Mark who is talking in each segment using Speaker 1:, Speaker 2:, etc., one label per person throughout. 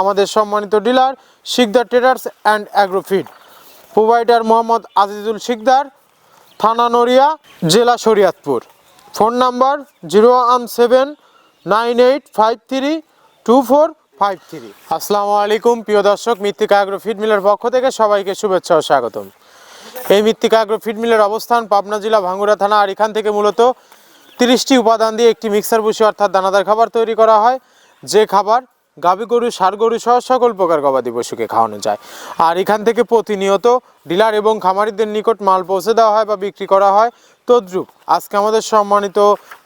Speaker 1: আমাদের সম্মানিত dealer Sikdar traders and agrofeed provider Mohammad Azizul Sikdar, থানা নড়িয়া, জেলা Shariatpur. Phone number zero one seven nine eight five three two four five three. আসসালামু আলাইকুম, প্রিয় দর্শক, মৃত্তিকা আগ্রো ফিড মিলের পক্ষ থেকে সবাইকে শুভেচ্ছা ও স্বাগতম। এই মৃত্তিকা আগ্রো ফিড মিলের অবস্থান পাবনা জেলা ভাঙ্গুড়া থানা, আর এখান থেকে মূলত তিরিশটি উপাদান দিয়ে একটি মিক্সার ভুসি অর্থাৎ দানাদার খাবার তৈরি করা হয়। যে খাবার গাভী গরু, সার গরু সহ সকল প্রকার গবাদি পশুকে খাওয়ানো যায়। আর এখান থেকে প্রতিনিয়ত ডিলার এবং খামারিদের নিকট মাল পৌঁছে দেওয়া হয় বা বিক্রি করা হয়। তদ্রুপ আজকে আমাদের সম্মানিত,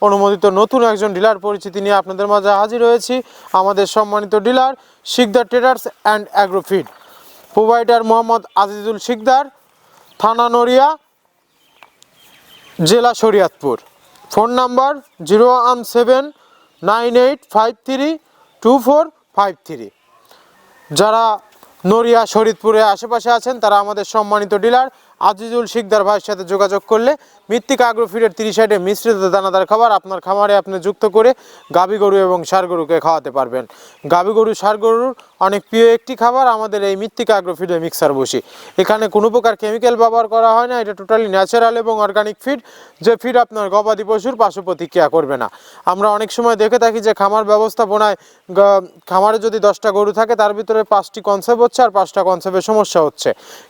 Speaker 1: অনুমোদিত নতুন একজন ডিলার পরিচিতি নিয়ে আপনাদের মাঝে হাজির হয়েছি। আমাদের সম্মানিত dealer Sikdar traders and agrofeed. Provider Mohammad Azizul Sikdar, থানা নড়িয়া, জেলা Shariatpur. Phone number zero one seven nine eight five three two four five three. যারা নড়িয়া শরীদপুরে আশেপাশে আছেন তারা আমাদের সম্মানিত ডিলার। আজিজুল শিকদার ভাইয়ের সাথে যোগাযোগ করলে মৃত্তিকা আগ্রোফিডের তিরিশ সাইডে মিশ্রিত দানাদার খাবার আপনার খামারে আপনি যুক্ত করে গাভী গরু এবং ষাঁড় গরুকে খাওয়াতে পারবেন। গাভী গরু, ষাঁড় গরুর অনেক প্রিয় একটি খাবার আমাদের এই মৃত্তিকা আগ্রোফিডে মিক্সার বসি। এখানে কোনো প্রকার কেমিক্যাল ব্যবহার করা হয় না, এটা টোটালি ন্যাচারাল এবং অর্গানিক ফিড যে ফিড আপনার গবাদি পশুর পার্শ্ব প্রতিক্রিয়া করবে না। আমরা অনেক সময় দেখে থাকি যে খামার ব্যবস্থাপনায় খামারে যদি দশটা গরু থাকে, তার ভিতরে পাঁচটি কনসেপ্ট হচ্ছে আর পাঁচটা কনসেপ্টের সমস্যা হচ্ছে।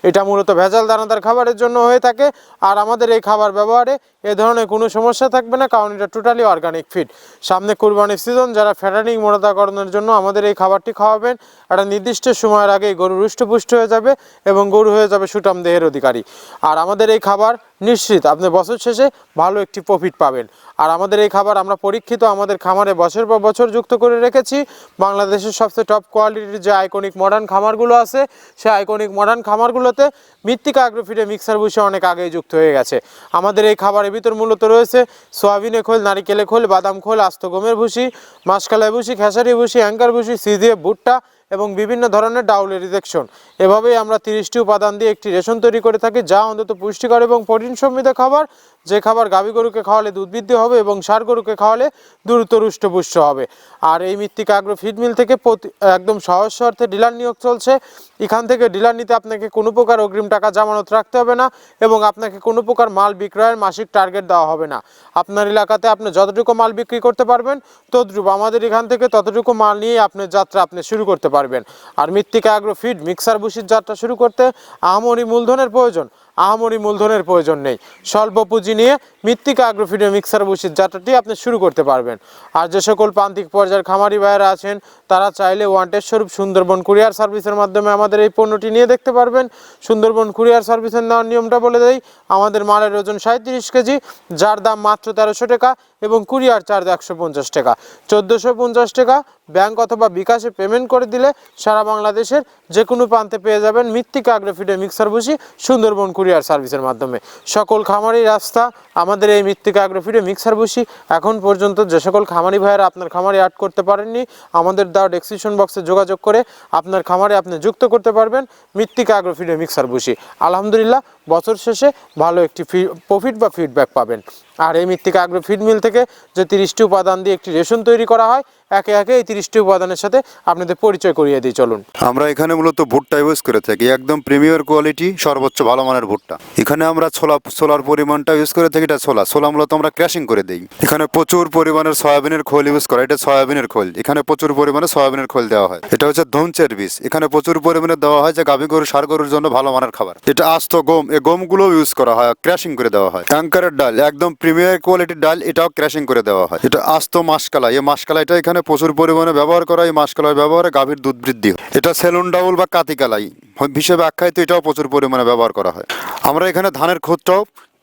Speaker 1: এটা মূলত ভেজাল দানাদার খাবারের জন্য হয়ে থাকে। আর আমাদের এই খাবার ব্যবহারে এ ধরনের কোনো সমস্যা থাকবে না, কারণ এটা টোটালি অর্গানিক ফিড সামনে কুরবানির সিজন যারা ফ্যাটানিং মোড়াদাকরণের জন্য আমাদের এই খাবারটি খাওয়াবেন, একটা নির্দিষ্ট সময়ের আগেই গরু রুষ্টপুষ্ট হয়ে যাবে এবং গরু হয়ে যাবে সুটাম দেহের অধিকারী। আর আমাদের এই খাবার নিশ্চিত, আপনি বছর শেষে ভালো একটি প্রফিট পাবেন। আর আমাদের এই খাবার আমরা পরীক্ষিত, আমাদের খামারে বছর পর বছর যুক্ত করে রেখেছি। বাংলাদেশের সবচেয়ে টপ কোয়ালিটির যে আইকনিক মডার্ন খামারগুলো আছে, সেই আইকনিক মডার্ন খামারগুলোতে মৃত্তিকা আগ্রোফিডে মিক্সার বসে অনেক আগে যুক্ত হয়ে গেছে। আমাদের এই খাবারের ভিতর মূলত রয়েছে সোয়াবিনে খোল, নারিকেলে খোল, বাদাম খোল, আস্ত গমের ভুসি, মাসকালায় ভুসি, খেসারি ভুসি অ্যাঙ্কার ভুসি, সিজিয়ে ভুট্টা এবং বিভিন্ন ধরনের ডাউলের রিজেকশন। এভাবেই আমরা তিরিশটি উপাদান দিয়ে একটি রেশন তৈরি করে থাকি, যা অন্তত পুষ্টিকর এবং প্রোটিন সমৃদ্ধ খাবার। যে খাবার গাভী গরুকে খাওয়ালে দুধ বৃদ্ধি হবে এবং সার গরুকে খাওয়ালে দ্রুত রুষ্টপুষ্ট হবে। আর এই মৃত্তিকা আগ্রো ফিডমিল থেকে একদম সহজ শর্তে ডিলার নিয়োগ চলছে। এখান থেকে ডিলার নিতে আপনাকে কোনো প্রকার অগ্রিম টাকা জামানত রাখতে হবে না এবং আপনাকে কোনো প্রকার মাল বিক্রয়ের মাসিক টার্গেট দেওয়া হবে না। আপনার এলাকাতে আপনি যতটুকু মাল বিক্রি করতে পারবেন, ততটুকু আমাদের এখান থেকে ততটুকু মাল নিয়ে আপনার যাত্রা আপনি শুরু করতে পারবেন। আর মৃত্তিকা আগ্রো ফিড মিক্সার বুশির যাত্রা শুরু করতে আহামরি মূলধনের প্রয়োজন। আহামরি মূলধনের প্রয়োজন নেই। স্বল্প পুঁজি নিয়ে মৃত্তিকা আগ্রোফিডে মিক্সার বসির যাত্রাটি আপনি শুরু করতে পারবেন। আর যে সকল প্রান্তিক পর্যায়ের খামারি ভাইয়েরা আছেন, তারা চাইলে ওয়ান্টেড স্বরূপ সুন্দরবন কুরিয়ার সার্ভিসের মাধ্যমে আমাদের এই পণ্যটি নিয়ে দেখতে পারবেন। সুন্দরবন কুরিয়ার সার্ভিসের নেওয়ার নিয়মটা বলে দেই, আমাদের মালের ওজন সাঁত্রিশ কেজি, যার দাম মাত্র তেরোশো টাকা এবং কুরিয়ার চার্জ একশো পঞ্চাশ টাকা। চোদ্দোশো পঞ্চাশ টাকা ব্যাংক অথবা বিকাশে পেমেন্ট করে দিলে সারা বাংলাদেশের যে কোনো প্রান্তে পেয়ে যাবেন মৃত্তিকা আগ্রোফিডে মিক্সার বসি সুন্দরবন কুরিয়ার সার্ভিসের মাধ্যমে। সকল খামারি রাস্তা, আমাদের এই মৃত্তিকা আগ্রোফিডে মিক্সার বসি। এখন পর্যন্ত যে সকল খামারি ভাইয়েরা আপনার খামারে অ্যাড করতে পারেননি, আমাদের দাও ডেসক্রিপশন বক্সে যোগাযোগ করে আপনার খামারে আপনি যুক্ত করতে পারবেন, মৃত্তিকা আগ্রোফিডে মিক্সার বসি। আলহামদুলিল্লাহ বছর শেষে ভালো একটি প্রফিট বা ফিডব্যাক পাবেন। আর এই মৃত্তিকা আগ্রো ফিড মিল থেকে যে তিরিশটি উপাদান দিয়ে একটি রেশন তৈরি করা হয়, একে একে এই তিরিশটি উপাদানের সাথে আপনাদের পরিচয় করিয়ে দিই চলুন।
Speaker 2: আমরা এখানে মূলত ভুট্টা ইউজ করে থাকি, একদম প্রিমিয়ার কোয়ালিটি সর্বোচ্চ ভালো মানের ভুট্টা। এখানে আমরা ছোলা, ছোলার পরিমাণটা ইউজ করে থাকি, এটা ছোলা। ছোলা মূলত আমরা ক্র্যাশিং করে দিই। এখানে প্রচুর পরিমাণের সয়াবিনের খোল ইউজ করা এটা সয়াবিনের খোল। এখানে প্রচুর পরিমাণে সয়াবিনের খোল দেওয়া হয়। এটা হচ্ছে ধনচের বীজ। এখানে প্রচুর পরিমাণে দেওয়া হয় যে গাভী গরু, সার গরুর জন্য ভালো মানের খাবার। এটা আস্ত, গম এই গমগুলো ইউজ করা হয় ক্র্যাশিং করে দেওয়া হয়। অ্যাঙ্কারের ডাল, একদম প্রিমিয়ার কোয়ালিটির ডাল, এটাও ক্র্যাশিং করে দেওয়া হয়। এটা আস্ত মাসকালা, এই মাসকালাইটা এখানে প্রচুর পরিমাণে ব্যবহার করা এই মাসকালার ব্যবহারে গাভীর দুধ বৃদ্ধি হয়। এটা সেলুন ডাউল বা কাতিকালাই হিসেবে আখ্যায়িত, এটাও প্রচুর পরিমাণে ব্যবহার করা হয়। আমরা এখানে ধানের খোঁজটাও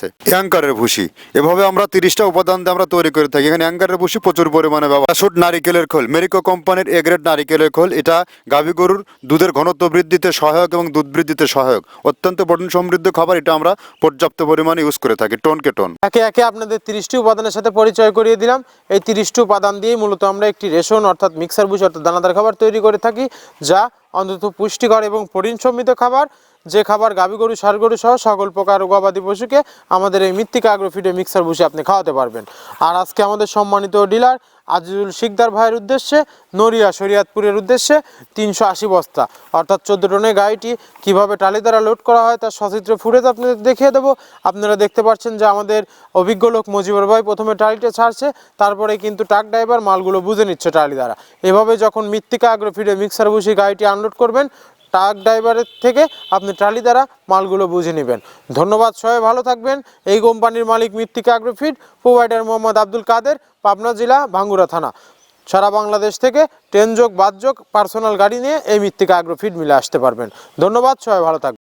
Speaker 2: আছে। অ্যাঙ্কারের ভুসি এভাবে আমরা তিরিশটা উপাদান দিয়ে আমরা তৈরি করে থাকি। এখানে অ্যাঙ্কারের ভুসি প্রচুর পরিমাণে ব্যবহার শুট নারিকেলের খোল। মেরিকো কোম্পানির এ গ্রেড নারিকেলের খোল। এটা গাভী গরুর দুধের ঘনত্ব বৃদ্ধিতে সহায়ক এবং দুধ বৃদ্ধিতে সহায়ক। অত্যন্ত প্রোটিন সমৃদ্ধ খাবার। এটা আমরা পর্যাপ্ত পরিমাণে ইউজ করে থাকি টনকে টন।
Speaker 1: একে একে আপনাদের তিরিশটি উপাদানের সাথে পরিচয় করিয়ে দিলাম। এই তিরিশটি উপাদান দিয়ে মূলত আমরা একটি রেশন অর্থাৎ মিক্সার বুঝ অর্থাৎ দানাদার খাবার তৈরি করে থাকি, যা অন্তত পুষ্টিকর এবং প্রোটিন সমৃদ্ধ খাবার। যে খাবার গাভী গরু ষাঁড় গরু সহ সকল প্রকার গবাদি পশুকে আমাদের এই মৃত্তিকা আগ্রোফিডে মিক্সার বুঝে আপনি খাওয়াতে পারবেন। আর আজকে আমাদের সম্মানিত ডিলার আজিজুল শিকদার ভাইয়ের উদ্দেশ্যে, নড়িয়া শরিয়াতপুরের উদ্দেশ্যে তিনশো আশি বস্তা, অর্থাৎ চোদ্দ টনের গাড়িটি কীভাবে টালি দ্বারা লোড করা হয় তার সচিত্র ফুটেজ আপনাদের দেখিয়ে দেবো। আপনারা দেখতে পাচ্ছেন যে আমাদের অভিজ্ঞ লোক মজিবর ভাই প্রথমে টালিটা ছাড়ছে, তারপরে কিন্তু ট্রাক ড্রাইভার মালগুলো বুঝে নিচ্ছে টালি দ্বারা। এভাবে যখন মৃত্তিকা আগ্রোফিডে মিক্সার বুঝি গাড়িটি আনলোড করবেন ট্রাক ড্রাইভারের থেকে আপনি ট্রালি দ্বারা মালগুলো বুঝে নেবেন। ধন্যবাদ, সবাই ভালো থাকবেন। এই কোম্পানির মালিক মৃত্তিকা আগ্রোফিড, প্রোভাইডার মোহাম্মদ আব্দুল কাদের, পাবনা জেলা, ভাঙ্গুরা থানা। সারা বাংলাদেশ থেকে ট্রেন যোগ বাদ যোগ পার্সোনাল গাড়ি নিয়ে এই মৃত্তিকা আগ্রোফিড মিলে আসতে পারবেন। ধন্যবাদ, সবাই ভালো থাকবেন।